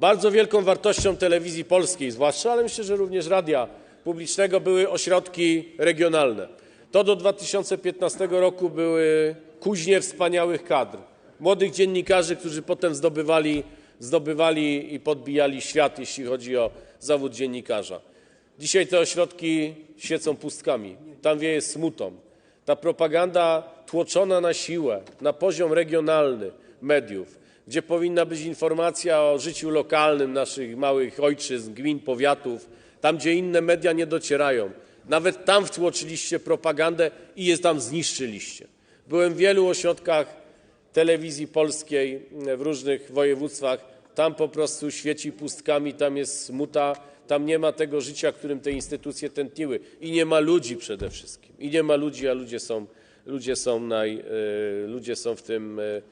Bardzo wielką wartością telewizji polskiej zwłaszcza, ale myślę, że również radia publicznego były ośrodki regionalne. To do 2015 roku były kuźnie wspaniałych kadr, młodych dziennikarzy, którzy potem zdobywali, i podbijali świat, jeśli chodzi o zawód dziennikarza. Dzisiaj te ośrodki świecą pustkami, tam wieje smutą. Ta propaganda tłoczona na siłę, na poziom regionalny mediów, gdzie powinna być informacja o życiu lokalnym naszych małych ojczyzn, gmin, powiatów, tam gdzie inne media nie docierają. Nawet tam wtłoczyliście propagandę i je tam zniszczyliście. Byłem w wielu ośrodkach telewizji polskiej w różnych województwach. Tam po prostu świeci pustkami, tam jest smuta, tam nie ma tego życia, którym te instytucje tętniły. I nie ma ludzi przede wszystkim. I nie ma ludzi, a ludzie są, ludzie są, naj, e, ludzie są w tym e,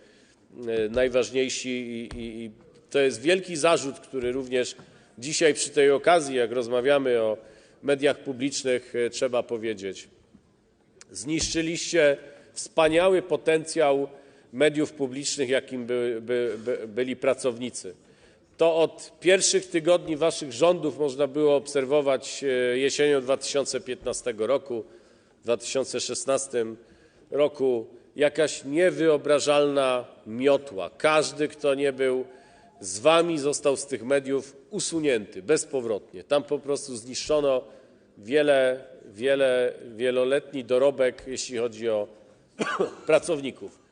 najważniejsi i, to jest wielki zarzut, który również dzisiaj przy tej okazji, jak rozmawiamy o mediach publicznych, e, trzeba powiedzieć. Zniszczyliście wspaniały potencjał mediów publicznych, jakim by, by, by, byli pracownicy. To od pierwszych tygodni waszych rządów można było obserwować e, jesienią 2015 roku, w 2016 roku jakaś niewyobrażalna miotła. Każdy, kto nie był z wami, został z tych mediów usunięty bezpowrotnie. Tam po prostu zniszczono wiele, wiele, wieloletni dorobek, jeśli chodzi o pracowników.